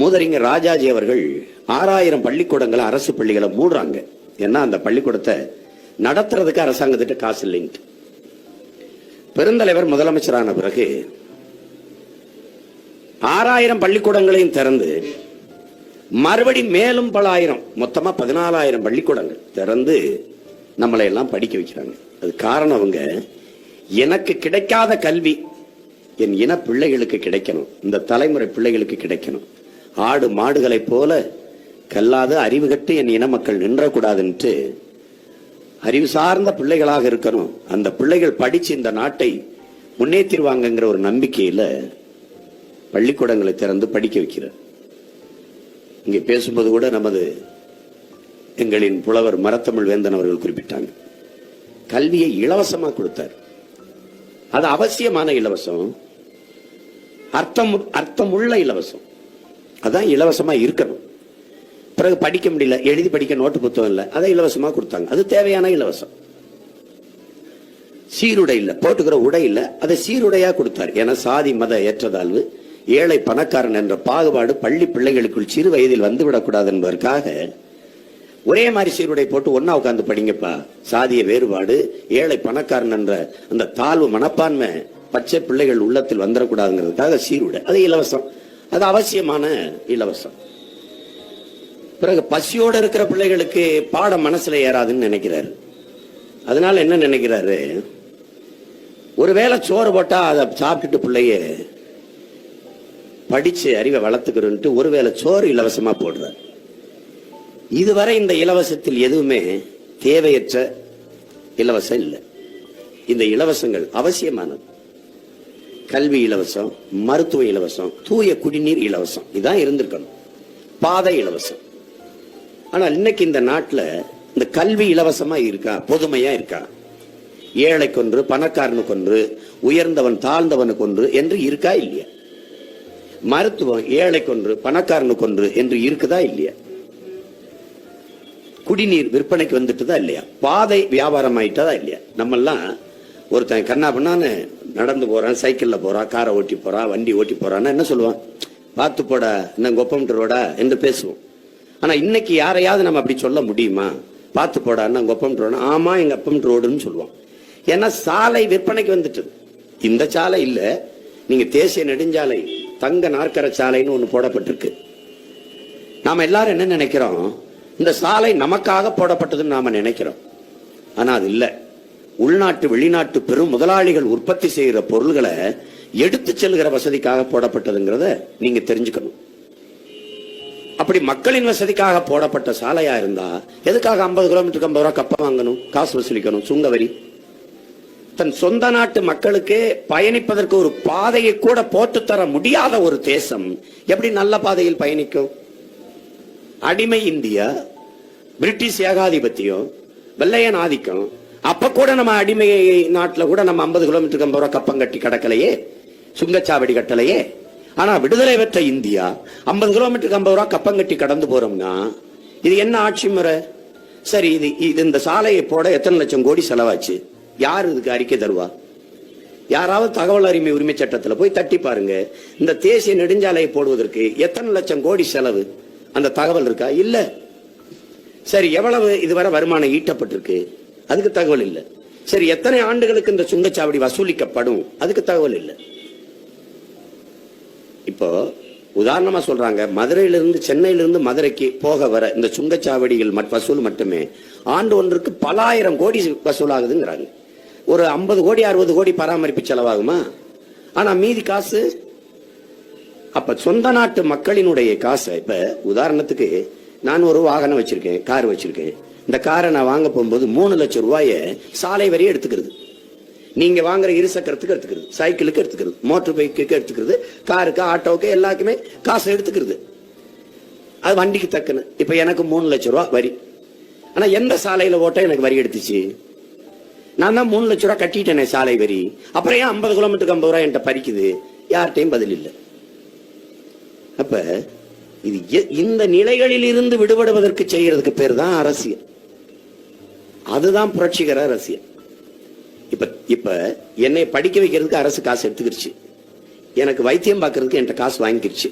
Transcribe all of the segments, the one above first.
மூதறிஞர் ராஜாஜி அவர்கள் ஆறாயிரம் பள்ளிக்கூடங்களை அரசு பள்ளிகளை மூடுறாங்க. ஏன்னா அந்த பள்ளிக்கூடத்தை நடத்துறதுக்கு அரசாங்கத்திட்ட காசு இல்லைன்ட்டு. பெருந்தலைவர் முதலமைச்சரான பிறகு ஆறாயிரம் பள்ளிக்கூடங்களையும் திறந்து மறுபடி மேலும் பல ஆயிரம் மொத்தமா பதினாலாயிரம் பள்ளிக்கூடங்கள் திறந்து நம்மளை எல்லாம் படிக்க வைக்கிறாங்க. அது காரணம் அவங்க எனக்கு கிடைக்காத கல்வி என் இன பிள்ளைகளுக்கு கிடைக்கணும். இந்த தலைமுறை பிள்ளைகளுக்கு கிடைக்கணும். ஆடு மாடுகளைப் போல கல்லாத அறிவு கட்டு என் இன மக்கள் நின்றக்கூடாதுன்ட்டு அறிவு சார்ந்த பிள்ளைகளாக இருக்கணும். அந்த பிள்ளைகள் படித்து இந்த நாட்டை முன்னேற்றிடுவாங்கங்கிற ஒரு நம்பிக்கையில் பள்ளிக்கூடங்களை திறந்து படிக்க வைக்கிறார். இங்கே பேசும்போது கூட நமது எங்களின் புலவர் மரத்தமிழ் வேந்தன் அவர்கள் குறிப்பிட்டாங்க. கல்வியை இலவசமாக கொடுத்தார். அது அவசியமான இலவசம். அர்த்தம் அர்த்தமுள்ள இலவசம். அதான் இலவசமாக இருக்கணும். பிறகு படிக்க முடியல எழுதி படிக்க நோட்டு புத்தகம் இல்லை அதை இலவசமாக கொடுத்தாங்க. அது தேவையான இலவசம். சீருடை இல்லை போட்டுக்கிற உடை இல்லை அதை சீருடையாக கொடுத்தார். ஏன்னா சாதி மத ஏற்றதாழ்வு ஏழை பணக்காரன் என்ற பாகுபாடு பள்ளி பிள்ளைகளுக்குள் சிறு வயதில் வந்துவிடக்கூடாது என்பதற்காக ஒரே மாதிரி சீருடை போட்டு ஒன்னா உட்காந்து படிங்கப்பா. சாதிய வேறுபாடு ஏழை பணக்காரன் என்ற அந்த தாழ்வு மனப்பான்மை பச்சை பிள்ளைகள் உள்ளத்தில் வந்துடக்கூடாதுங்கிறதுக்காக சீருடை. அது இலவசம். அது அவசியமான இலவசம். பிறகு பசியோடு இருக்கிற பிள்ளைகளுக்கு பாடம் மனசுல ஏறாதுன்னு நினைக்கிறாரு. அதனால என்ன நினைக்கிறாரு? ஒருவேளை சோறு போட்டா அதை சாப்பிட்டுட்டு பிள்ளைய படிச்சு அறிவை வளர்த்துக்கிறோன்ட்டு ஒருவேளை சோறு இலவசமா போடுறார். இதுவரை இந்த இலவசத்தில் எதுவுமே தேவையற்ற இலவசம் இல்லை. இந்த இலவசங்கள் அவசியமானது. கல்வி இலவசம் மருத்துவ இலவசம் தூய குடிநீர் இலவசம். இதான் இருந்திருக்கணும். பாதை இலவசம். ஆனா இன்னைக்கு இந்த நாட்டில் இந்த கல்வி இலவசமா இருக்கா? பொதுமையா இருக்கா? ஏழைக்கு ஒன்று பணக்காரனுக்கு ஒன்று உயர்ந்தவன் தாழ்ந்தவனுக்கு ஒன்று என்று இருக்கா இல்லையா? மருத்துவம் ஏழைக்கு ஒன்று பணக்காரனுக்கு ஒன்று என்று இருக்குதா இல்லையா? குடிநீர் விற்பனைக்கு வந்துட்டுதா இல்லையா? பாதை வியாபாரம் ஆயிட்டதா இல்லையா? நம்மெல்லாம் ஒருத்தன் கண்ணா பண்ணான்னு நடந்து போகிறான் சைக்கிளில் போகிறான் காரை ஓட்டி போகிறான் வண்டி ஓட்டி போகிறான்னா என்ன சொல்லுவான்? பார்த்து போடா என்ன கொப்பம்ட்டு ரோடா என்று பேசுவோம். ஆனால் இன்னைக்கு யாரையாவது நம்ம அப்படி சொல்ல முடியுமா? பார்த்து போடா என்ன கொப்பம் ரோடா ஆமாம் எங்கள் அப்பம் ரோடுன்னு சொல்லுவோம் ஏன்னா சாலை விற்பனைக்கு வந்துட்டு. இந்த சாலை இல்லை நீங்கள் தேசிய நெடுஞ்சாலை தங்க நாற்கர சாலைன்னு ஒன்று போடப்பட்டிருக்கு. நாம் எல்லாரும் என்ன நினைக்கிறோம்? இந்த சாலை நமக்காக போடப்பட்டதுன்னு நாம் நினைக்கிறோம். ஆனால் அது இல்லை. உள்நாட்டு வெளிநாட்டு பெரும் முதலாளிகள் உற்பத்தி செய்கிற பொருள்களை எடுத்து செல்கிற வசதிக்காக போடப்பட்டதுங்கிறத நீங்க தெரிஞ்சுக்கணும். அப்படி மக்களின் வசதிக்காக போடப்பட்ட சாலையா இருந்தா எதுக்காக ஐம்பது கிலோமீட்டருக்கு ஐம்பது ரூபா கப்பம் வாங்கணும் காசு வசூலிக்கணும் சுங்க வரி தன் சொந்த நாட்டு மக்களுக்கு பயணிப்பதற்கு ஒரு பாதையை கூட போட்டு தர முடியாத ஒரு தேசம் எப்படி நல்ல பாதையில் பயணிக்கும்? அடிமை இந்தியா பிரிட்டிஷ் ஏகாதிபத்தியம் வெள்ளையன் ஆதிக்கம் அப்ப கூட நம்ம அடிமை நாட்டில் கூட நம்ம ஐம்பது கிலோமீட்டருக்கு ஐம்பது ரூபா கப்பம் கட்டி கடக்கலையே? சுங்கச்சாவடி கட்டலையே? ஆனா விடுதலை பெற்ற இந்தியா ஐம்பது கிலோமீட்டருக்கு ஐம்பது ரூபா கப்பம் கட்டி கடந்து போறோம்னா இது என்ன ஆட்சி முறை? சரி இது இது இந்த சாலையை போட எத்தனை லட்சம் கோடி செலவாச்சு? யார் இதுக்கு அறிக்கை தருவா? யாராவது தகவல் அறிமை உரிமை சட்டத்தில் போய் தட்டி பாருங்க. இந்த தேசிய நெடுஞ்சாலையை போடுவதற்கு எத்தனை லட்சம் கோடி செலவு? அந்த தகவல் இருக்கா? இல்ல. சரி எவ்வளவு இதுவரை வருமானம் ஈட்டப்பட்டிருக்கு? அதுக்கு தகவல் இல்லை. சரி எத்தனை ஆண்டுகளுக்கு இந்த சுங்கச்சாவடி வசூலிக்கப்படும்? அதுக்கு தகவல் இல்லை. இப்போ உதாரணமா சொல்றாங்க மதுரையிலிருந்து சென்னையிலிருந்து மதுரைக்கு போக வர இந்த சுங்கச்சாவடிகள் மட்- வசூல் மட்டுமே ஆண்டு ஒன்றுக்கு பல ஆயிரம் கோடி வசூலாகுதுங்கிறாங்க. ஒரு ஐம்பது கோடி அறுபது கோடி பராமரிப்பு செலவாகுமா? ஆனா மீதி காசு? அப்ப சொந்த நாட்டு மக்களினுடைய காசை இப்ப உதாரணத்துக்கு நான் ஒரு வாகனம் வச்சிருக்கேன் கார் வச்சிருக்கேன். இந்த காரை நான் வாங்க போகும்போது மூணு லட்சம் ரூபாய சாலை வரி எடுத்துக்கிறது. நீங்க வாங்குற இரு சக்கரத்துக்கு எடுத்துக்கிறது சைக்கிளுக்கு எடுத்துக்கிறது மோட்டர் பைக்குக்கு எடுத்துக்கிறது காருக்கு ஆட்டோவுக்கு எல்லாருக்குமே காசு எடுத்துக்கிறது. அது வண்டிக்கு தக்கன. இப்ப எனக்கு மூணு லட்சம் ரூபா வரி. ஆனா எந்த சாலையில ஓட்ட எனக்கு வரி எடுத்துச்சு? நான் தான் மூணு லட்சம் ரூபா கட்டிட்டேனே சாலை வரி. அப்புறம் ஏன் ஐம்பது கிலோமீட்டருக்கு ஐம்பது ரூபா என்கிட்ட பறிக்குது? யார்கிட்டையும் பதில் இல்லை. அப்ப இது இந்த நிலைகளில் இருந்து விடுபடுவதற்கு செய்யறதுக்கு பேர் தான் அரசியல். அதுதான் புரட்சிகர அரசியல். இப்ப இப்ப என்னை படிக்க வைக்கிறதுக்கு அரசு காசு எடுத்துக்கிருச்சு. எனக்கு வைத்தியம் பார்க்கறதுக்கு என்கிட்ட காசு வாங்கிக்கிடுச்சு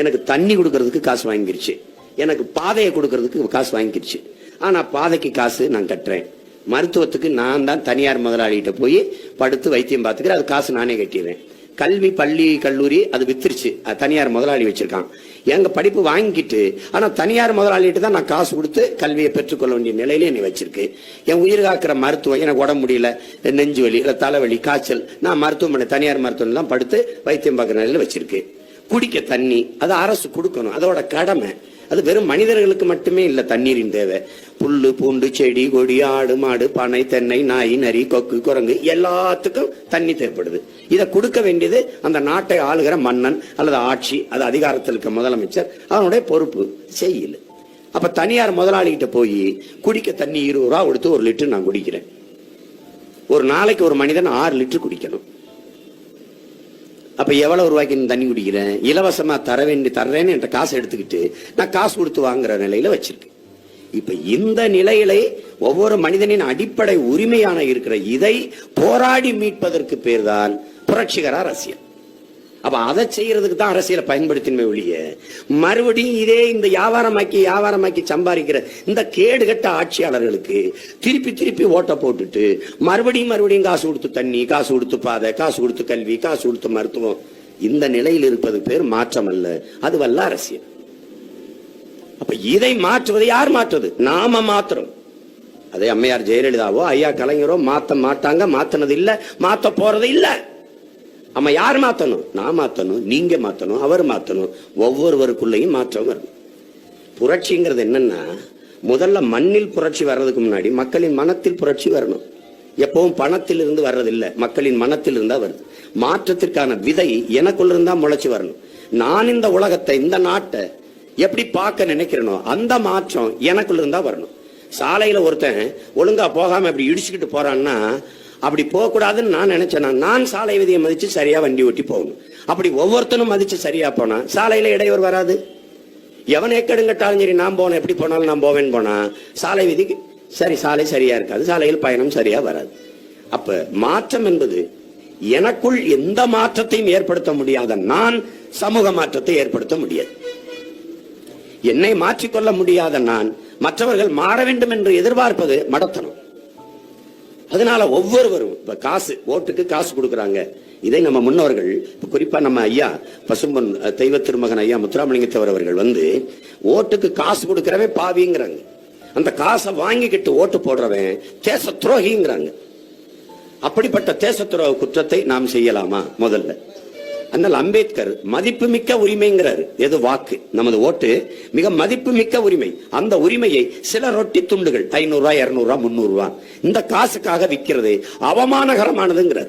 எனக்கு தண்ணி கொடுக்கறதுக்கு காசு வாங்கிக்கிடுச்சு எனக்கு பாதையை கொடுக்கறதுக்கு காசு வாங்கிக்கிடுச்சு ஆனா பாதைக்கு காசு நான் கட்டுறேன். மருத்துவத்துக்கு நான் தான் தனியார் முதலாளிகிட்ட போய் படுத்து வைத்தியம் பார்த்துக்கிறேன் அது காசு நானே கட்டிடுறேன் கல்வி பள்ளி கல்லூரி அது வித்துருச்சு. அது தனியார் முதலாளி வச்சிருக்கான். எங்க படிப்பு வாங்கிக்கிட்டு ஆனா தனியார் முதலாளிகிட்ட தான் நான் காசு கொடுத்து கல்வியை பெற்றுக்கொள்ள வேண்டிய நிலையில என்னை வச்சிருக்கு. என் உயிர் காக்கிற மருத்துவம் எனக்கு உடம்பு முடியல நெஞ்சு வலி இல்ல தலைவலி காய்ச்சல் நான் மருத்துவமனை தனியார் மருத்துவம் தான் படுத்து வைத்தியம் பார்க்குற நிலையில வச்சிருக்கு. குடிக்க தண்ணி அது அரசு கொடுக்கணும். அதோட கடமை அது வெறும் மனிதர்களுக்கு மட்டுமே இல்லை தண்ணீரின் தேவை. புல்லு பூண்டு செடி கொடி ஆடு மாடு பனை தென்னை நாய் நரி கொக்கு குரங்கு எல்லாத்துக்கும் தண்ணி தேவைப்படுது. இதை கொடுக்க வேண்டியது அந்த நாட்டை ஆளுகிற மன்னன் அல்லது ஆட்சி அது அதிகாரத்தில் இருக்க முதலமைச்சர் அவனுடைய பொறுப்பு. செய்யல. அப்ப தனியார் முதலாளிகிட்ட போய் குடிக்க தண்ணி இருபது ரூபா கொடுத்து ஒரு லிட்டர் நான் குடிக்கிறேன். ஒரு நாளைக்கு ஒரு மனிதன் ஆறு லிட்டர் குடிக்கணும். அப்போ எவ்வளோ ரூபாய்க்கு தண்ணி குடிக்கிறேன் இலவசமாக தர வேண்டி தர்றேன்னு என்கிட்ட காசு எடுத்துக்கிட்டு நான் காசு கொடுத்து வாங்குற நிலையில வச்சிருக்கேன். இப்போ இந்த நிலையிலே ஒவ்வொரு மனிதனின் அடிப்படை உரிமையான இருக்கிற இதை போராடி மீட்பதற்கு பேர் தான் புரட்சிகர அரசியல். அப்ப அதை செய்யறதுக்கு தான் அரசியலை பயன்படுத்தினமே ஒழிய மறுபடியும் இதே இந்த வியாபாரமாக்கி வியாபாரமாக்கி சம்பாதிக்கிற இந்த கேடு கட்ட ஆட்சியாளர்களுக்கு திருப்பி திருப்பி ஓட்டை போட்டுட்டு மறுபடியும் மறுபடியும் காசு கொடுத்து தண்ணி காசு கொடுத்து பாதை காசு கொடுத்து கல்வி காசு கொடுத்து மருத்துவம் இந்த நிலையில் இருப்பது பேர் மாற்றம் அல்ல. அது வல்ல அரசியல். அப்ப இதை மாற்றுவதை யார் மாற்றுவது? நாம மாத்திரம். அதே அம்மையார் ஜெயலலிதாவோ ஐயா கலைஞரோ மாத்த மாட்டாங்க மாத்தினது இல்லை மாத்த போறது இல்லை. ஆமா யார் மாத்தணும்? நான் மாத்தணும் நீங்க மாத்தணும் அவர் மாத்தணும். ஒவ்வொருவருக்குள்ளேயும் மாற்றம் வரணும் புரட்சிங்கிறது என்னன்னா முதல்ல மண்ணில் புரட்சி வர்றதுக்கு முன்னாடி மக்களின் மனத்தில் புரட்சி வரணும். எப்பவும் பணத்தில் இருந்து வர்றதில்லை மக்களின் மனத்தில் இருந்தா வருது. மாற்றத்திற்கான விதை எனக்குள்ள இருந்தா முளைச்சு வரணும். நான் இந்த உலகத்தை இந்த நாட்டை எப்படி பார்க்க நினைக்கிறேனோ அந்த மாற்றம் எனக்குள்ள இருந்தா வரணும். சாலையில ஒருத்தன் ஒழுங்கா போகாம இப்படி இடிச்சுக்கிட்டு போறான்னா அப்படி போகக்கூடாதுன்னு நான் நினைச்சேன் நான் சாலை விதியை மதித்து சரியா வண்டி ஓட்டி போகணும். அப்படி ஒவ்வொருத்தனும் மதிச்சு சரியா போனால் சாலையில இடையூறு வராது. எவன் எக்கடுங்கட்டாலும் சரி நான் போனேன் எப்படி போனாலும் நான் போவேன் போனால் சாலை விதிக்கு சரி சாலை சரியாக இருக்காது சாலையில் பயணம் சரியா வராது. அப்ப மாற்றம் என்பது எனக்குள் எந்த மாற்றத்தையும் ஏற்படுத்த முடியாத நான் சமூக மாற்றத்தை ஏற்படுத்த முடியாது. என்னை மாற்றிக்கொள்ள முடியாத நான் மற்றவர்கள் மாற வேண்டும் என்று எதிர்பார்ப்பது மடத்தனம். அதனால ஒவ்வொருவரும் இப்ப காசு ஓட்டுக்கு காசு கொடுக்குறாங்க. இதை நம்ம முன்னோர்கள் இப்போ குறிப்பா நம்ம ஐயா பசும்பொன் தெய்வ திருமகன் ஐயா முத்துராமலிங்கத்தவர் அவர்கள் வந்து ஓட்டுக்கு காசு கொடுக்குறவன் பாவிங்கிறாங்க. அந்த காசை வாங்கிக்கிட்டு ஓட்டு போடுறவன் தேச துரோகிங்கிறாங்க அப்படிப்பட்ட தேச துரோக குற்றத்தை நாம் செய்யலாமா? முதல்ல. அதனால் அம்பேத்கர் மதிப்புமிக்க உரிமைங்கிறாரு. எது வாக்கு நமது ஓட்டு மிக மதிப்புமிக்க உரிமை. அந்த உரிமையை சில ரொட்டி துண்டுகள் ஐநூறு ரூபாய் இருநூறு ரூபாய் முந்நூறு ரூபாய் இந்த காசுக்காக விற்கிறது அவமானகரமானதுங்கிறார்.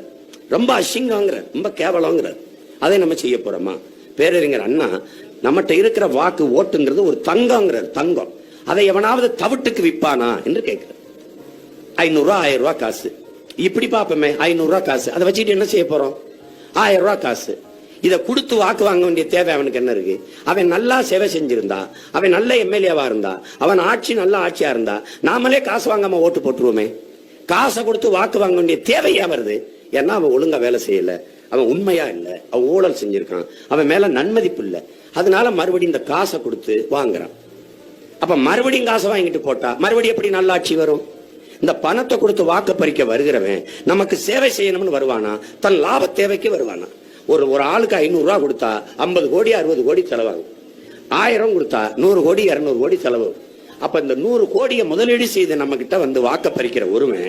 ரொம்ப அசிங்கங்கிறார் ரொம்ப கேவலங்கிறார். அதை நம்ம செய்ய போறோமா? பேரறிஞர் அண்ணா நம்மகிட்ட இருக்கிற வாக்கு ஓட்டுங்கிறது ஒரு தங்கங்கிறார் தங்கம். அதை எவனாவது தவிட்டுக்கு விற்பானா என்று கேட்கிறார். ஐநூறு ஆயிரம் ரூபாய் காசு. இப்படி பார்ப்போமே ஐநூறுரூவா காசு. அதை வச்சுட்டு என்ன செய்ய போறோம்? ஆயிரம் ரூபாய் காசு. இதை கொடுத்து வாக்கு வாங்க வேண்டிய தேவை அவனுக்கு என்ன இருக்கு? அவன் நல்லா சேவை செஞ்சிருந்தா அவன் நல்ல எம்எல்ஏவா இருந்தா அவன் ஆட்சி நல்ல ஆட்சியா இருந்தா நாமளே காசு வாங்காம ஓட்டு போட்டுருவோமே. காசை கொடுத்து வாக்கு வாங்க வேண்டிய தேவை ஏன் வருது? ஏன்னா அவன் ஒழுங்கா வேலை செய்யல. அவன் உண்மையா இல்ல. அவன் ஊழல் செஞ்சிருக்கான். அவன் மேல நன்மதிப்பு இல்ல. அதனால மறுபடியும் இந்த காசை கொடுத்து வாங்குறான். அப்ப மறுபடியும் காசை வாங்கிட்டு போட்டா மறுபடியும் எப்படி நல்லாட்சி வரும்? இந்த பணத்தை கொடுத்து வாக்கு பறிக்க வருகிறவன் நமக்கு சேவை செய்யணும்னு வருவானா? தன் லாப தேவைக்கு வருவானா? ஒரு ஒரு ஆளுக்கு ஐநூறுரூவா கொடுத்தா ஐம்பது கோடி அறுபது கோடி செலவாகும். ஆயிரம் கொடுத்தா நூறு கோடி இரநூறு கோடி செலவு. அப்போ இந்த நூறு கோடியை முதலீடு செய்து நம்ம கிட்ட வந்து வாக்க பறிக்கிற ஒருவன்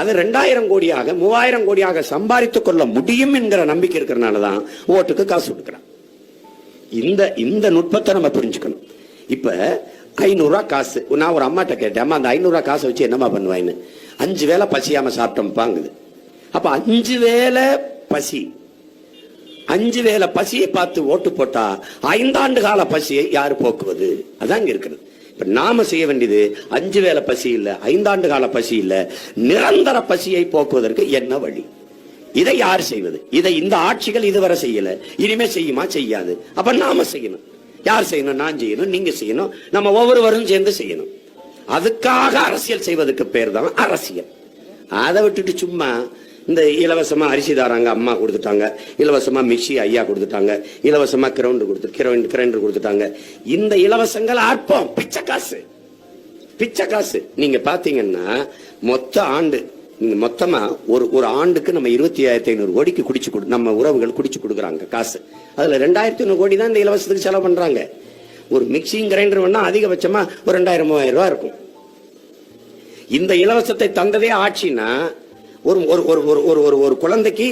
அது ரெண்டாயிரம் கோடியாக மூவாயிரம் கோடியாக சம்பாதித்து கொள்ள முடியும் என்கிற நம்பிக்கை இருக்கிறனாலதான் ஓட்டுக்கு காசு கொடுக்குறான். இந்த இந்த நுட்பத்தை நம்ம புரிஞ்சுக்கணும். இப்போ ஐநூறுரூவா காசு நான் ஒரு அம்மாட்ட கேட்டேன் அம்மா அந்த ஐநூறுரூவா காசை வச்சு என்னம்மா பண்ணுவாயின்னு? அஞ்சு வேலை பசியாமல் சாப்பிட்டோம் பாங்குது அப்போ அஞ்சு வேலை பசி அஞ்சு வேளை பசியை பார்த்து ஓட்டு போட்டா ஐந்தாண்டு கால பசியை யார் போக்குவது? அதான் இங்க இருக்கிறது. இப்ப நாம செய்ய வேண்டியது அஞ்சு வேலை பசி இல்லை ஐந்தாண்டு கால பசி இல்லை நிரந்தர பசியை போக்குவதற்கு என்ன வழி? இதை யார் செய்வது? இதை இந்த ஆட்சிகள் இதுவரை செய்யல. இனிமே செய்யுமா? செய்யாது. அப்ப நாம செய்யணும். யார் செய்யணும்? நான் செய்யணும். நீங்க செய்யணும். நம்ம ஒவ்வொருவரும் சேர்ந்து செய்யணும். அதுக்காக அரசியல் செய்வதற்கு பேர் தான் அரசியல். அதை விட்டுட்டு சும்மா இந்த இலவசமாக அரிசி தாராங்க அம்மா கொடுத்துட்டாங்க. இலவசமாக மிக்சி ஐயா கொடுத்துட்டாங்க. இலவசமாக கிரவுண்டு கொடுத்து கிரவுண்ட் கிரைண்டர் கொடுத்துட்டாங்க. இந்த இலவசங்கள் அற்பம் பிச்சை காசு. பிச்சை காசு. நீங்க பாத்தீங்கன்னா மொத்த ஆண்டு நீங்க மொத்தமா ஒரு ஒரு ஆண்டுக்கு நம்ம இருபத்தி ஆயிரத்தி ஐநூறு கோடிக்கு குடிச்சு கொடு நம்ம உறவுகள் குடிச்சு கொடுக்குறாங்க காசு. அதுல ரெண்டாயிரத்தி ஐநூறு கோடி தான் இந்த இலவசத்துக்கு செலவு பண்றாங்க. ஒரு மிக்சிங் கிரைண்டர் வேணா அதிகபட்சமா ஒரு ரெண்டாயிரம் மூவாயிரம் ரூபாய் இருக்கும். இந்த இலவசத்தை தந்ததே ஆட்சின்னா ஒரு ஒரு ஒரு ஒரு ஒரு ஒரு ஒரு குழந்தைக்கு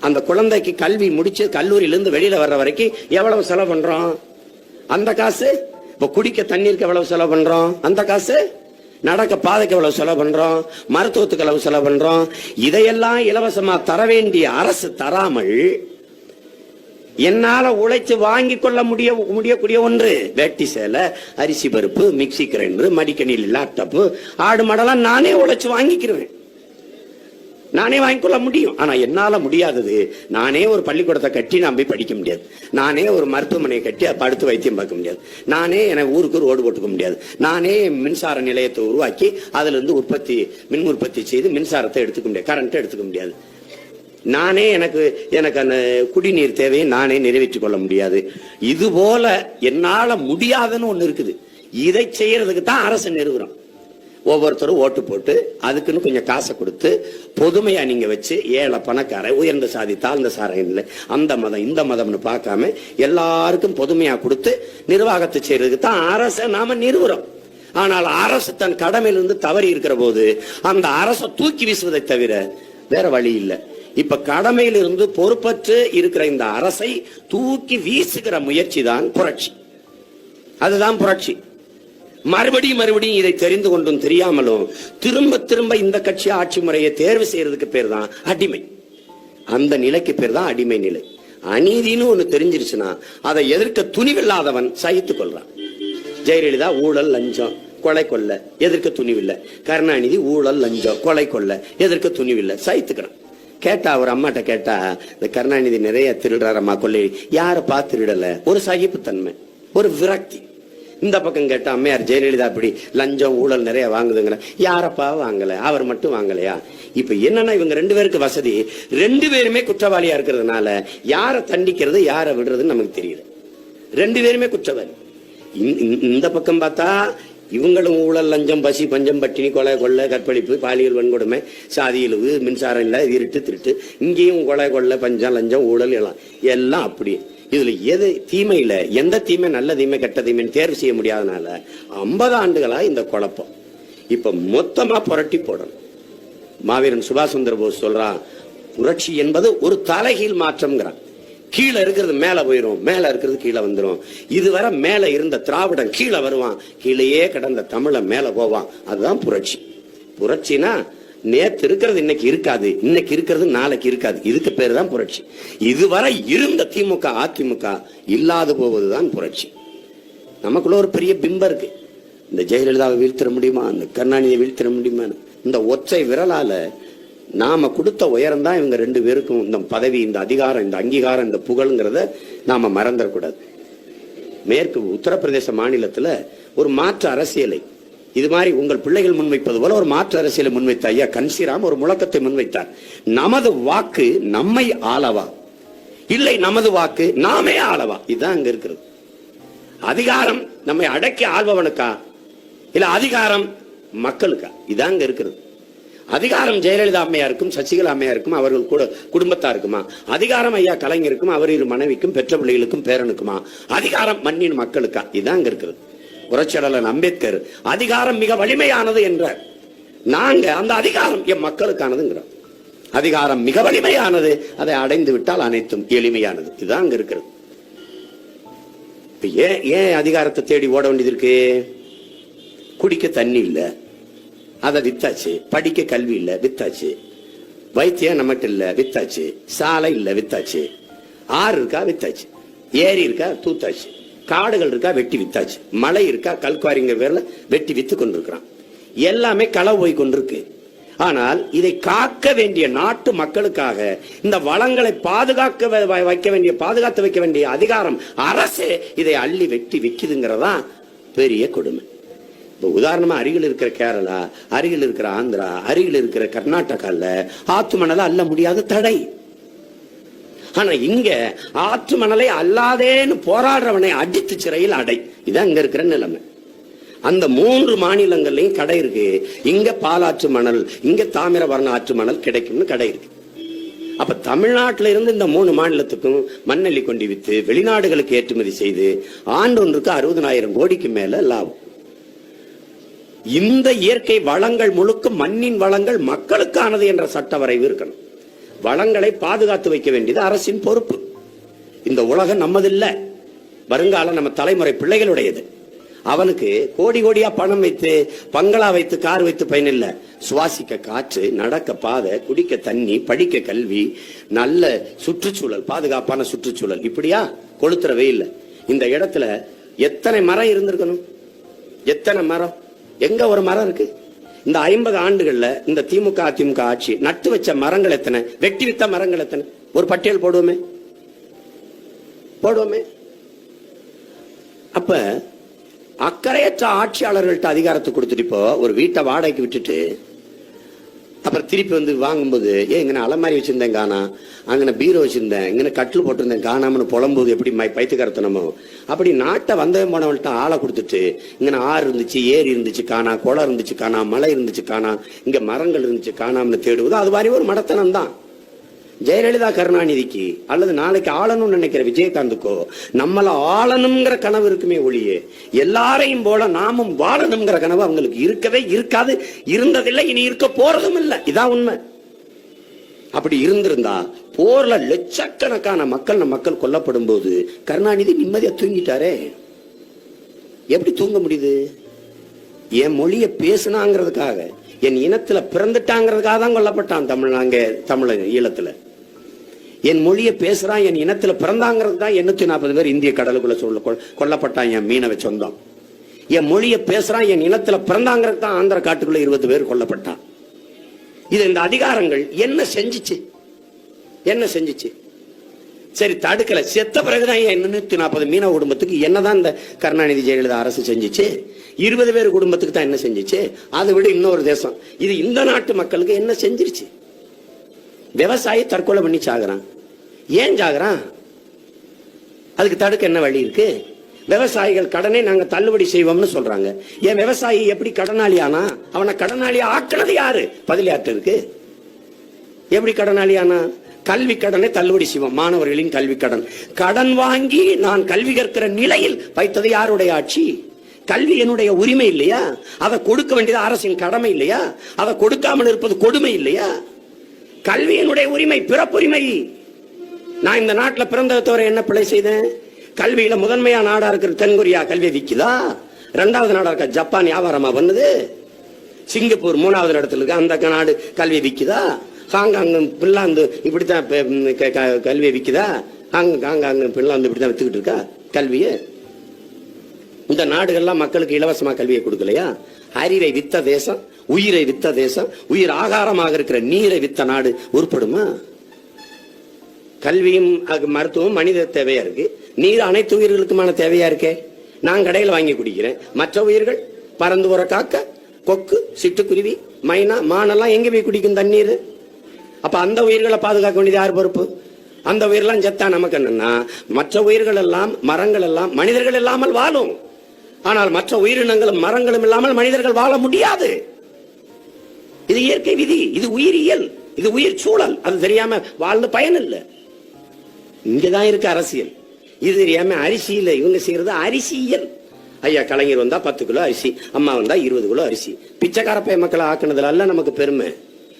அந்த குழந்தைக்கு கல்வி முடிச்சு கல்லூரியிலிருந்து வெளியில வர்ற வரைக்கும் எவ்வளவு செலவு பண்றோம்? அந்த காசு? இப்போ குடிக்க தண்ணீருக்கு எவ்வளவு செலவு பண்றோம்? அந்த காசு? நடக்க பாதைக்கு எவ்வளவு செலவு பண்றோம்? மருத்துவத்துக்கு எவ்வளவு செலவு பண்றோம்? இதையெல்லாம் இலவசமா தர வேண்டிய அரசு தராமல் என்னால உழைச்சு வாங்கி கொள்ள முடிய முடியக்கூடிய ஒன்று. வேட்டி சேலை அரிசி பருப்பு மிக்சி கிரைண்டர் மடிக்கணில் லேப்டாப் ஆடு மாடெல்லாம் நானே உழைச்சு வாங்கிக்கிறேன். நானே வாங்கிக்கொள்ள முடியும். ஆனால் என்னால் முடியாதது நானே ஒரு பள்ளிக்கூடத்தை கட்டி நான் போய் படிக்க முடியாது. நானே ஒரு மருத்துவமனையை கட்டி அதை படுத்து வைத்தியம் பார்க்க முடியாது. நானே எனக்கு ஊருக்கு ரோடு போட்டுக்க முடியாது. நானே மின்சார நிலையத்தை உருவாக்கி அதுலேருந்து உற்பத்தி மின் உற்பத்தி செய்து மின்சாரத்தை எடுத்துக்க முடியாது. கரண்ட்டை எடுத்துக்க முடியாது. நானே எனக்கு எனக்கு அந்த குடிநீர் தேவையை நானே நிறைவேற்றிக் கொள்ள முடியாது. இது போல என்னால் முடியாதுன்னு ஒன்று இருக்குது. இதை செய்யறதுக்கு தான் அரசு நிறுவனம். ஒவ்வொருத்தரும் ஓட்டு போட்டு அதுக்குன்னு கொஞ்சம் காசை கொடுத்து பொதுமையாக நீங்கள் வச்சு ஏழை பணக்கார உயர்ந்த சாதி தாழ்ந்த சாரம் இல்லை அந்த மதம் இந்த மதம்னு பார்க்காம எல்லாருக்கும் பொதுமையாக கொடுத்து நிர்வாகத்தை செய்யறதுக்கு தான் அரசை நாம நிறுவுறோம். ஆனால் அரசு தன் கடமையிலிருந்து தவறி இருக்கிற போது அந்த அரசை தூக்கி வீசுவதை தவிர வேற வழி இல்லை. இப்ப கடமையிலிருந்து பொறுப்பற்று இருக்கிற இந்த அரசை தூக்கி வீசுகிற முயற்சி தான் புரட்சி. அதுதான் புரட்சி. மறுபடியும் மறுபடியும் இதை தெரிந்து கொண்டும் தெரியாமலும் திரும்ப திரும்ப இந்த கட்சி ஆட்சி முறையை தேர்வு செய்யறதுக்கு பேர் தான் அடிமை. அந்த நிலைக்கு பேர் தான் அடிமை நிலை. அநீதின்னு ஒண்ணு தெரிஞ்சிருச்சுன்னா அதை எதிர்க்க துணிவில்லாதவன் சகித்துக் கொள்றான். ஜெயலலிதா ஊழல் லஞ்சம் கொலை கொல்ல எதிர்க்க துணிவில்லை. கருணாநிதி ஊழல் லஞ்சம் கொலை கொல்ல எதிர்க்க துணிவில்லை. சகித்துக்கிறான். கேட்டா அவர் அம்மாட்ட கேட்டா இந்த கருணாநிதி நிறைய திருடுறாரம்மா கொள்ளை. பார்த்து திருடல? ஒரு சகிப்புத்தன்மை ஒரு விரக்தி. இந்த பக்கம் கேட்டால் அம்மையார் ஜெயலலிதா அப்படி லஞ்சம் ஊழல் நிறைய வாங்குதுங்கிற யாரப்பா வாங்கல? அவர் மட்டும் வாங்கலையா? இப்ப என்னன்னா இவங்க ரெண்டு பேருக்கு வசதி. ரெண்டு பேருமே குற்றவாளியா இருக்கிறதுனால யாரை தண்டிக்கிறது யாரை விடுறதுன்னு நமக்கு தெரியல. ரெண்டு பேருமே குற்றவாளி. இந்த- இந்த பக்கம் பார்த்தா இவங்களும் ஊழல் லஞ்சம் பசி பஞ்சம் பட்டினி கொலை கொள்ளை கற்பழிப்பு பாலியல் வன்கொடுமை சாதி இழிவு மின்சாரம் இல்லை இருட்டு திருட்டு. இங்கேயும் கொலை கொள்ளை பஞ்சம் லஞ்சம் ஊழல் எல்லாம் எல்லாம் அப்படியே. இதுல எது தீமையில எந்த தீமை? நல்ல தீமை கெட்ட தீமைன்னு தேர்வு செய்ய முடியாதனால ஐம்பது ஆண்டுகளா இந்த குழப்பம். இப்ப மொத்தமா புரட்டி போடணும். மாவீரன் சுபாஷ் சந்திர போஸ் சொல்றான் புரட்சி என்பது ஒரு தலைகீழ் மாற்றம்ங்கிறான். கீழே இருக்கிறது மேல போயிரும் மேல இருக்கிறது கீழே வந்துடும் இதுவரை மேல இருந்த திராவிடம் கீழே வருவான் கீழேயே கடந்த தமிழ மேல போவான். அதுதான் புரட்சி. புரட்சினா நேத்து இருக்கிறது இன்னைக்கு இருக்காது. இன்னைக்கு இருக்கிறது நாளைக்கு இருக்காது. இதுக்கு பேர் தான் புரட்சி. இதுவரை இருந்த திமுக அதிமுக இல்லாது போவதுதான் புரட்சி. நமக்குள்ள ஒரு பெரிய பிம்பம் இருக்கு. இந்த ஜெயலலிதாவை வீழ்த்திட முடியுமா? இந்த கருணாநிதியை வீழ்த்திட முடியுமா? இந்த ஒற்றை விரலால நாம கொடுத்த உயரம் தான் இவங்க ரெண்டு பேருக்கும் இந்த பதவி இந்த அதிகாரம் இந்த அங்கீகாரம் இந்த புகழ்ங்கிறத நாம மறந்துடக்கூடாது. மேற்கு உத்தரப்பிரதேச மாநிலத்துல ஒரு மாற்று அரசியலை இது மாதிரி உங்கள் பிள்ளைகள் முன்வைப்பது போல ஒரு மாற்று அரசியலை முன்வைத்த ஐயா கன்சிராம் ஒரு முழக்கத்தை முன்வைத்தார். நமது வாக்கு நம்மை ஆளவா? இல்லை நமது வாக்கு நாமே ஆளவா? இதுதான் அங்க இருக்கிறது. அதிகாரம் நம்மை அடக்கி ஆள்பவனுக்கா? இல்ல அதிகாரம் மக்களுக்கா? இதான் அங்க இருக்கிறது. அதிகாரம் ஜெயலலிதா அம்மையாருக்கும் சசிகலா அம்மையாருக்கும் அவர்கள் கூட குடும்பத்தாருக்குமா? அதிகாரம் ஐயா கலைஞருக்கும் அவர் இரு மனைவிக்கும் பெற்ற பிள்ளைகளுக்கும் பேரனுக்குமா? அதிகாரம் மண்ணின் மக்களுக்கா? இதான் அங்க இருக்கிறது. புரட்சியாளர் அம்பேத்கர் அதிகாரம் மிக வலிமையானது என்றார் நாங்க அந்த அதிகாரம் என் மக்களுக்கானதுங்கிறோம். அதிகாரம் மிக வலிமையானது அதை அடைந்து விட்டால் அனைத்தும் எளிமையானது. இதுதான் அங்க இருக்கிறது. ஏன் ஏன் அதிகாரத்தை தேடி ஓட வேண்டியது இருக்கு? குடிக்க தண்ணி இல்ல. அதை வித்தாச்சு. படிக்க கல்வி இல்ல வித்தாச்சு. வைத்தியம் நம்மகிட்ட இல்ல வித்தாச்சு. சாலை இல்ல வித்தாச்சு. ஆறு இருக்கா வித்தாச்சு. ஏரி இருக்கா தூத்தாச்சு. காடுகள் இருக்கா வெட்டி வித்தாச்சு. மலை இருக்கா கல்குவாரிங்க பேர்ல வெட்டி வித்து கொண்டிருக்கிறான். எல்லாமே களவு போய் கொண்டிருக்கு. ஆனால் இதை காக்க வேண்டிய நாட்டு மக்களுக்காக இந்த வளங்களை பாதுகாக்க வைக்க வேண்டிய பாதுகாத்து வைக்க வேண்டிய அதிகாரம் அரசே இதை அள்ளி வெட்டி விற்கிதுங்கிறதா பெரிய கொடுமை. இப்போ உதாரணமாக அருகில் இருக்கிற கேரளா அருகில் இருக்கிற ஆந்திரா அருகில் இருக்கிற கர்நாடகாவில் ஆத்து மணலை அள்ள முடியாத தடை. ஆனா இங்க ஆற்று மணலை அல்லாதேன்னு போராடுறவனை அடித்து சிறையில் அடை. இதான் இங்க இருக்கிற நிலைமை. அந்த மூன்று மாநிலங்கள்லயும் கடை இருக்கு. இங்க பாலாற்று மணல் இங்க தாமிரபரண ஆற்று மணல் கிடைக்கும்னு கடை இருக்கு. அப்ப தமிழ்நாட்டில இருந்து இந்த மூணு மாநிலத்துக்கும் மண்ணெல்லி கொண்டு வித்து வெளிநாடுகளுக்கு ஏற்றுமதி செய்து ஆண்டொன்றுக்கு அறுபதனாயிரம் கோடிக்கு மேல லாபம். இந்த இயற்கை வளங்கள் முழுக்க மண்ணின் வளங்கள் மக்களுக்கானது என்ற சட்ட வரைவு இருக்கணும். வளங்களை பாதுகாத்து வைக்க வேண்டியது அரசின் பொறுப்பு. இந்த உலகம் நம்மதில்ல. வருங்காலம் நம்ம தலைமுறை பிள்ளைகளுடையது. அவனுக்கு கோடி கோடியா பணம் வைத்து பங்களா வைத்து கார் வைத்து பயனில்லை சுவாசிக்க காற்று நடக்க பாதை குடிக்க தண்ணி படிக்க கல்வி நல்ல சுற்றுச்சூழல் பாதுகாப்பான சுற்றுச்சூழல். இப்படியா? கொளுத்துற இல்லை. இந்த இடத்துல எத்தனை மரம் இருந்திருக்கணும்? எத்தனை மரம்? எங்க ஒரு மரம் இருக்கு? இந்த ஐம்பது ஆண்டுகள்ல இந்த திமுக அதிமுக ஆட்சி நட்டு வச்ச மரங்கள் எத்தனை? வெட்டி வித்த மரங்கள் எத்தனை? ஒரு பட்டியல் போடுவோமே. போடுவோமே. அப்ப அக்கறையற்ற ஆட்சியாளர்கள்ட்ட அதிகாரத்தை கொடுத்துட்டு இப்போ ஒரு வீட்டை வாடகைக்கு விட்டுட்டு அப்புறம் திருப்பி வந்து வாங்கும்போது ஏன் இங்கே அலமாரி வச்சுருந்தேன் காணா. அங்கே பீரோ வச்சுருந்தேன். இங்கே கட்டில் போட்டிருந்தேன் காணாமனு புலம்போது. எப்படி மை பைத்துக்கரத்தனமோ அப்படி நாட்டை வந்தவன் போனவன்ட்ட ஆளை கொடுத்துட்டு இங்கே ஆறு இருந்துச்சு ஏரி இருந்துச்சு காணா குளம் இருந்துச்சு காணா மலை இருந்துச்சு காணா இங்கே மரங்கள் இருந்துச்சு காணாமனு தேடுவது அது மாதிரி ஒரு மடத்தனம் தான் ஜெயலலிதா கருணாநிதிக்கு அல்லது நாளைக்கு ஆளணும்னு நினைக்கிற விஜயகாந்துக்கோ நம்மள ஆளணுங்கிற கனவு இருக்குமே ஒழிய எல்லாரையும் போல நாமும் வாழணுங்கிற கனவு அவங்களுக்கு இருக்கவே இருக்காது இருந்ததில்லை இனி இருக்க போறதும் இல்லை. இதான் உண்மை. அப்படி இருந்திருந்தா போர்ல லட்சக்கணக்கான மக்கள் நம்ம மக்கள் கொல்லப்படும் போது கருணாநிதி நிம்மதியா தூங்கிட்டாரே. எப்படி தூங்க முடியுது? என் மொழியை பேசுனாங்கிறதுக்காக என் இனத்துல பிறந்துட்டாங்கிறதுக்காக தான் கொல்லப்பட்டான் தமிழ் அங்கே தமிழ் ஈழத்துல. என் மொழியை பேசுறான் என் இனத்துல பிறந்தாங்கிறது தான் எண்ணூத்தி நாற்பது பேர் இந்திய கடலுக்குள்ள சொல்ல கொல்லப்பட்டான் என் மீனவ சொந்தம். என் மொழியை பேசுறான் என் இனத்துல பிறந்தாங்கிறது தான் ஆந்திர காட்டுக்குள்ள இருபது பேர் கொல்லப்பட்டான். இது இந்த அதிகாரங்கள் என்ன செஞ்சுச்சு? என்ன செஞ்சுச்சு? சரி தடுக்கல. செத்த பிறகுதான் ஏன் எண்ணூத்தி நாற்பது மீனவ குடும்பத்துக்கு என்னதான் இந்த கருணாநிதி ஜெயலலிதா அரசு செஞ்சிச்சு? இருபது பேர் குடும்பத்துக்கு தான் என்ன செஞ்சுச்சு? அதை விட இன்னொரு தேசம். இது இந்த நாட்டு மக்களுக்கு என்ன செஞ்சிருச்சு? விவசாயி தற்கொலை பண்ணி சாகுறான். ஏன் சாகுறான்? அதுக்கு தடுக்க என்ன வழி இருக்கு? விவசாயிகள் கடனை நாங்க தள்ளுபடி செய்வோம்னு சொல்றாங்க. ஏன் விவசாயி எப்படி கடனாளி ஆனா அவனை கடனாளி ஆக்குனது யாரு? பதிலாட்டு இருக்கு. எப்படி கடனாளி ஆனா கல்வி கடனை தள்ளுபடி செய்வோம். மாணவர்களின் கல்வி கடன். கடன் வாங்கி நான் கல்வி கற்கிற நிலையில் வைத்தது யாருடைய ஆட்சி? கல்வி என்னுடைய உரிமை இல்லையா? அதை கொடுக்க வேண்டியது அரசின் கடமை இல்லையா? அதை கொடுக்காமல் இருப்பது கொடுமை இல்லையா? கல்வியினுடைய உரிமை பிறப்புரிமை. நான் இந்த நாட்டில் பிறந்த தவிர என்ன பிழை செய்தேன்? கல்வியில முதன்மையா நாடா இருக்கிற தென்கொரியா கல்வியை விக்குதா? ரெண்டாவது நாடா இருக்க ஜப்பான் வியாபாரமா பண்ணுது? சிங்கப்பூர் மூணாவது இடத்துல இருக்கு அந்த நாடு கல்வி விக்குதா? ஹாங்காங் பின்லாந்து இப்படித்தான் க- கல்வியை விக்குதா? ஹாங் ஹாங்காங் பின்லாந்து இப்படித்தான் வித்துக்கிட்டு இருக்கா? கல்வியை. இந்த நாடுகள்லாம் மக்களுக்கு இலவசமா கல்வியை கொடுக்கலையா? அறிவை வித்த தேசம். உயிரை வித்த தேசம் உயிர் ஆகாரமாக இருக்கிற நீரை வித்த நாடு உருப்படுமா? கல்வியும் அது மருத்துவம் மனித தேவையா இருக்கு? நீர் அனைத்து உயிர்களுக்குமான தேவையா இருக்கே? நான் கடையில் வாங்கி குடிக்கிறேன். மற்ற உயிர்கள் பறந்து போற காக்க கொக்கு சிட்டுக்குருவி மைனா மானெல்லாம் எங்க போய் குடிக்கும் தண்ணீர்? அப்ப அந்த உயிர்களை பாதுகாக்க வேண்டியது யார் பொறுப்பு? அந்த உயிரெல்லாம் செத்தா நமக்கு என்னன்னா மற்ற உயிர்கள் எல்லாம் மரங்கள் எல்லாம் மனிதர்கள் இல்லாமல் வாழும். ஆனால் மற்ற உயிரினங்களும் மரங்களும் இல்லாமல் மனிதர்கள் வாழ முடியாது. இது இயற்கை விதி இது உயிரியல் இது உயிர் சூழல். அது தெரியாம வாழ்ந்து பயன் இல்லை. இங்கதான் இருக்கு அரசியல். இது தெரியாம இல்லை. இவங்க செய்யறது அரிசியல். ஐயா கலைஞர் வந்தா பத்து கிலோ அரிசி அம்மா வந்தா இருபது கிலோ அரிசி. பிச்சைக்கார பைய மக்களை ஆக்குனதுல அல்ல நமக்கு பெருமை.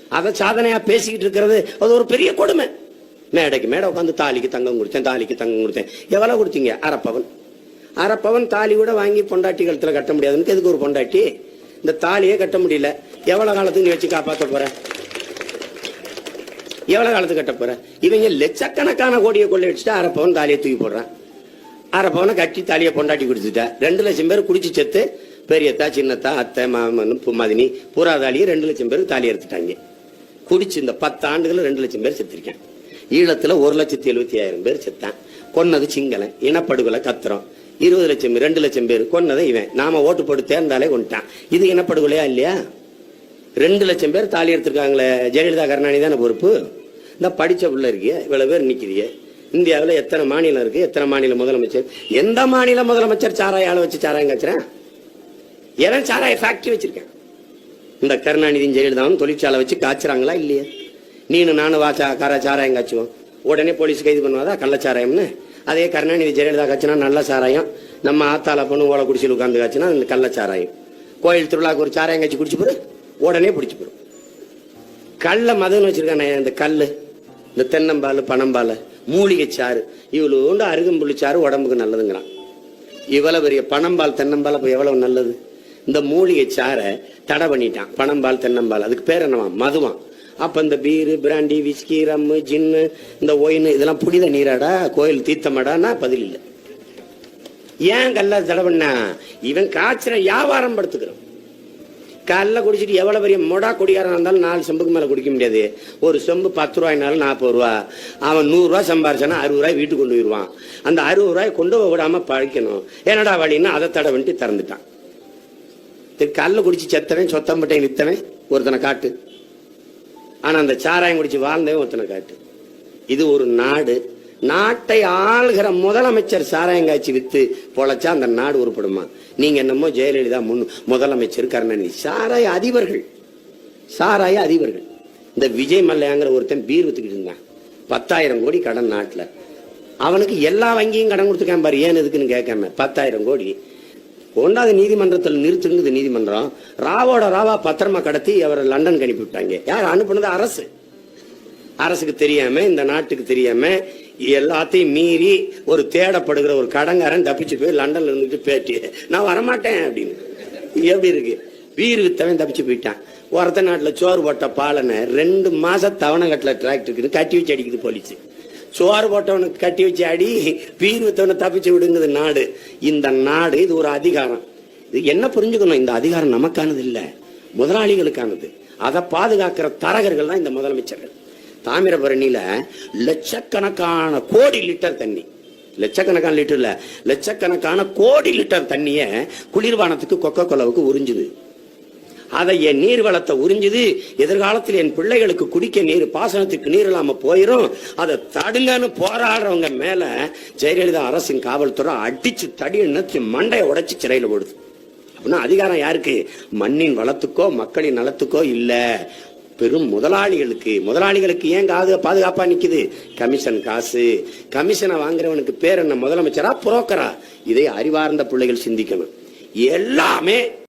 அதை சாதனையா பேசிக்கிட்டு இருக்கிறது அது ஒரு பெரிய கொடுமை. மேடைக்கு மேடை உட்காந்து தாலிக்கு தங்கம் கொடுத்தேன் தாலிக்கு தங்கம் கொடுத்தேன். எவ்வளவு கொடுத்தீங்க? அரைப்பவன். அரைப்பவன் தாலி கூட வாங்கி பொண்டாட்டி கழுத்துல கட்ட முடியாதுன்னு எதுக்கு ஒரு பொண்டாட்டி? இந்த தாலியே கட்ட முடியல. எவ்வளவு காலத்துக்கு நீ வச்சு காப்பாற்ற போற? எவ்வளவு காலத்துக்கு கட்ட போற? இவங்க லட்சக்கணக்கான கோடியை கொள்ளை வச்சுட்டு அரை பவன் தாலியை தூக்கி போடுறான். அரை பவனை கட்டி தாலியை பொண்டாட்டி குடிச்சுட்டா. ரெண்டு லட்சம் பேர் குடிச்சு செத்து பெரியத்தா சின்னத்தா அத்தை மாமன் மதினி பூரா தாலியை ரெண்டு லட்சம் பேருக்கு தாலி எடுத்துட்டாங்க. குடிச்சு இந்த பத்து ஆண்டுகளில் ரெண்டு லட்சம் பேர் செத்துருக்கேன் ஈழத்துல ஒரு லட்சத்தி எழுபத்தி ஆயிரம் பேர் செத்தான். கொன்னது சிங்களன் இனப்படுகொலை கத்துறோம். இருபது லட்சம் பேர், ரெண்டு லட்சம் பேர் கொன்னதை இவன். நாம ஓட்டு போட்டு தேர்ந்தாலே கொண்டுட்டான். இது இனப்படுகொலையா இல்லையா? ரெண்டு லட்சம் பேர் தாலி எடுத்திருக்காங்களே ஜெயலலிதா கருணாநிதி தானே பொறுப்பு? இந்த படித்த பிள்ளை இருக்கிய இவ்வளோ பேர் நிக்கிறீங்க இந்தியாவில் எத்தனை மாநிலம் இருக்கு எத்தனை மாநில முதலமைச்சர்? எந்த மாநில முதலமைச்சர் சாராய ஆளை வச்சு சாராயம் காய்ச்சறேன்? எவன் சாராய ஃபேக்ட்ரி வச்சிருக்கேன்? இந்த கருணாநிதியும் ஜெயலலிதாவும் தொழிற்சாலை வச்சு காய்ச்சுறாங்களா இல்லையா? நீனு நானும் வாச்சா கார சாராயம் காய்ச்சுவோம். உடனே போலீஸ் கைது பண்ணுவாதா கள்ளச்சாராயம்னு அதே கருணாநிதி ஜெயலலிதா காய்ச்சினா நல்ல சாராயம். நம்ம ஆத்தால பொண்ணு ஓலை குடிச்சில் உட்காந்து காய்ச்சினா அந்த கள்ளச்சாராயம் கோயில் திருவிழாவுக்கு ஒரு சாராயம் காய்ச்சி குடிச்சு போரு உடனே பிடிச்சி போயிடும். கல்ல மதம்னு வச்சிருக்கானே இந்த கல் இந்த தென்னம்பால் பனம்பால் மூலிகை சாறு இவ்வளோண்டு அருகம்புள்ளி சாறு உடம்புக்கு நல்லதுங்கிறான். இவ்வளோ பெரிய பனம்பால் தென்னம்பால் இப்போ எவ்வளவு நல்லது? இந்த மூலிகை சாறை தடை பண்ணிட்டான். பனம்பால் தென்னம்பால் அதுக்கு பேர் என்னவா? மதுவான் அப்போ இந்த beer brandy whisky rum gin இந்த ஒயின் இதெல்லாம் புனித நீராடா கோயில் தீர்த்தமாடான்னா பதில் இல்லை. ஏன் கல்ல தடை பண்ணா? இவன் காய்ச்சலை வியாபாரம் படுத்துக்கிறான். கல்ல குடிச்சிட்டு எவ்வளவு பெரிய மொடா குடிகாரன் இருந்தாலும் நாலு செம்புக்கு மேல குடிக்க முடியாது. ஒரு செம்பு பத்து ரூபாய்னாலும் நாற்பது ரூபா. அவன் நூறு ரூபாய் சம்பாரிச்சானா அறுபது ரூபாய் வீட்டுக்கு கொண்டு போயிடுவான். அந்த அறுபது ரூபாய் கொண்டு போக விடாம பழிக்கணும். என்னடா வழின்னா அதை தடை வந்துட்டு திறந்துட்டான். கல்ல குடிச்சு செத்தவன் சொத்தம்பட்டை நித்தவன் ஒருத்தனை காட்டு. ஆனா அந்த சாராயம் குடிச்சு வாழ்ந்தவன் ஒருத்தனை காட்டு. இது ஒரு நாடு. நாட்டை ஆள்கிற முதலமைச்சர் சாராயம் காய்ச்சி வித்து பொழைச்சா அந்த நாடு உருப்படுமா? நீங்க என்னமோ ஜெயலலிதா முன் முதலமைச்சர் கருணாநிதி. சாராய அதிபர்கள். சாராய அதிபர்கள். இந்த விஜய் மல்லையாங்கிற ஒருத்தன் பீர் வித்துக்கிட்டு இருந்தான். பத்தாயிரம் கோடி கடன் நாட்டுல. அவனுக்கு எல்லா வங்கியும் கடன் கொடுத்துருக்கான் பாரு. ஏன் எதுக்குன்னு கேட்காம. பத்தாயிரம் கோடி. ஒன்றாவது நீதிமன்றத்தில் நிறுத்துங்குது நீதிமன்றம். ராவோட ராவா பத்திரமா கடத்தி அவரை லண்டன் அனுப்பி விட்டாங்க யார்? அனுப்புனது அரசு. அரசுக்கு தெரியாம இந்த நாட்டுக்கு தெரியாம எல்லாத்தையும் மீறி ஒரு தேடப்படுகிற ஒரு கடங்காரன் தப்பிச்சு போய் லண்டன்ல இருந்துட்டு பேட்டி. நான் வரமாட்டேன் அப்படின்னு. எப்படி இருக்கு? வீர் வித்தவன் தப்பிச்சு போயிட்டான். ஒருத்த நாட்டில் சோறு போட்ட பாலனை ரெண்டு மாசம் தவணை கட்டல டிராக்டருக்கு கட்டி வச்சு அடிக்குது போலீஸ் சோறு போட்டவனுக்கு கட்டி வச்சு அடி வீர் வித்தவனை தப்பிச்சு விடுங்குது நாடு. இந்த நாடு இது ஒரு அதிகாரம். இது என்ன புரிஞ்சுக்கணும்? இந்த அதிகாரம் நமக்கானது இல்லை. முதலாளிகளுக்கானது. அதை பாதுகாக்கிற தரகர்கள் தான் இந்த முதலமைச்சர்கள். தாமிரபரணியில லட்சக்கணக்கான கோடி லிட்டர் தண்ணி. லட்சக்கணக்கான லிட்டர் இல்ல லட்சக்கணக்கான கோடி லிட்டர் தண்ணிய குளிர்பானத்துக்கு கொக்கோ கொலவுக்கு உறிஞ்சுது. அதை என் நீர் வளத்தை உறிஞ்சுது எதிர்காலத்தில் என் பிள்ளைகளுக்கு குடிக்க நீர் பாசனத்துக்கு நீர் இல்லாம போயிரும். அதை தடுங்கன்னு போராடுறவங்க மேல ஜெயலலிதா அரசின் காவல்துறை அடிச்சு தடி நினைச்சு மண்டையை உடைச்சு சிறையில் போடுது. அப்படின்னா அதிகாரம் யாருக்கு? மண்ணின் வளத்துக்கோ மக்களின் நலத்துக்கோ இல்லை. பெரும் முதலாளிகளுக்கு முதலாளிகளுக்கு ஏன் காது பாதுகாப்பாக நிற்குது கமிஷன் காசு. கமிஷனை வாங்குறவனுக்கு பேர் என்ன? முதலமைச்சரா புரோக்கரா? இதை அறிவார்ந்த பிள்ளைகள் சிந்திக்கணும். எல்லாமே